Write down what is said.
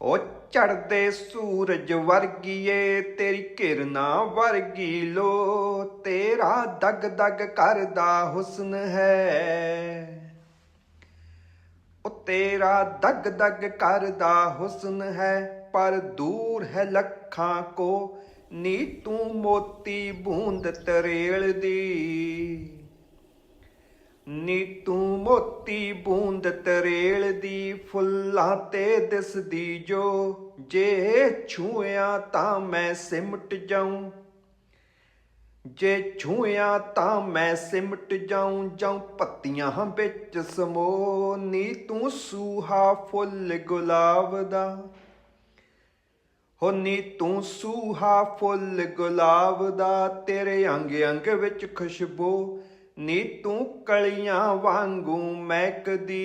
ਉਹ ਚੜਦੇ ਸੂਰਜ ਵਰਗੀਏ, ਤੇਰੀ ਕਿਰਨਾਂ ਵਰਗੀ ਲੋ, ਤੇਰਾ ਦਗ ਦਗ ਕਰਦਾ ਹੁਸਨ ਹੈ। ਉਹ ਤੇਰਾ ਦਗ ਦਗ ਕਰਦਾ ਹੁਸਨ ਹੈ, ਪਰ ਦੂਰ ਹੈ ਲੱਖਾਂ ਕੋ, ਨੀ ਤੂੰ ਮੋਤੀ ਬੂੰਦ ਤਰੇਲ ਦੀ ਨੀ ਤੂੰ ਮੋਤੀ ਬੂੰਦ ਤਰੇਲ ਦੀ ਫੁੱਲਾਂ ਤੇ ਦਿਸਦੀ ਜੋ। ਜੇ ਛੂਇਆ ਤਾਂ ਮੈਂ ਸਿਮਟ ਜਾਉਂ ਜੇ ਛੂਇਆ ਤਾਂ ਮੈਂ ਸਿਮਟ ਜਾਉਂ ਜਾਂ ਪੱਤੀਆਂ ਵਿੱਚ ਸਮੋ। ਨੀ ਤੂੰ ਸੂਹਾ ਫੁੱਲ ਗੁਲਾਬ ਦਾ। ਹੋ ਨੀ ਤੂੰ ਸੂਹਾ ਫੁੱਲ ਗੁਲਾਬ ਦਾ। ਤੇਰੇ ਅੰਗ ਅੰਗ ਵਿੱਚ ਖੁਸ਼ਬੂ ਨੀ ਤੂੰ ਕਲੀਆਂ ਵਾਂਗੂ ਮਹਿਕਦੀ।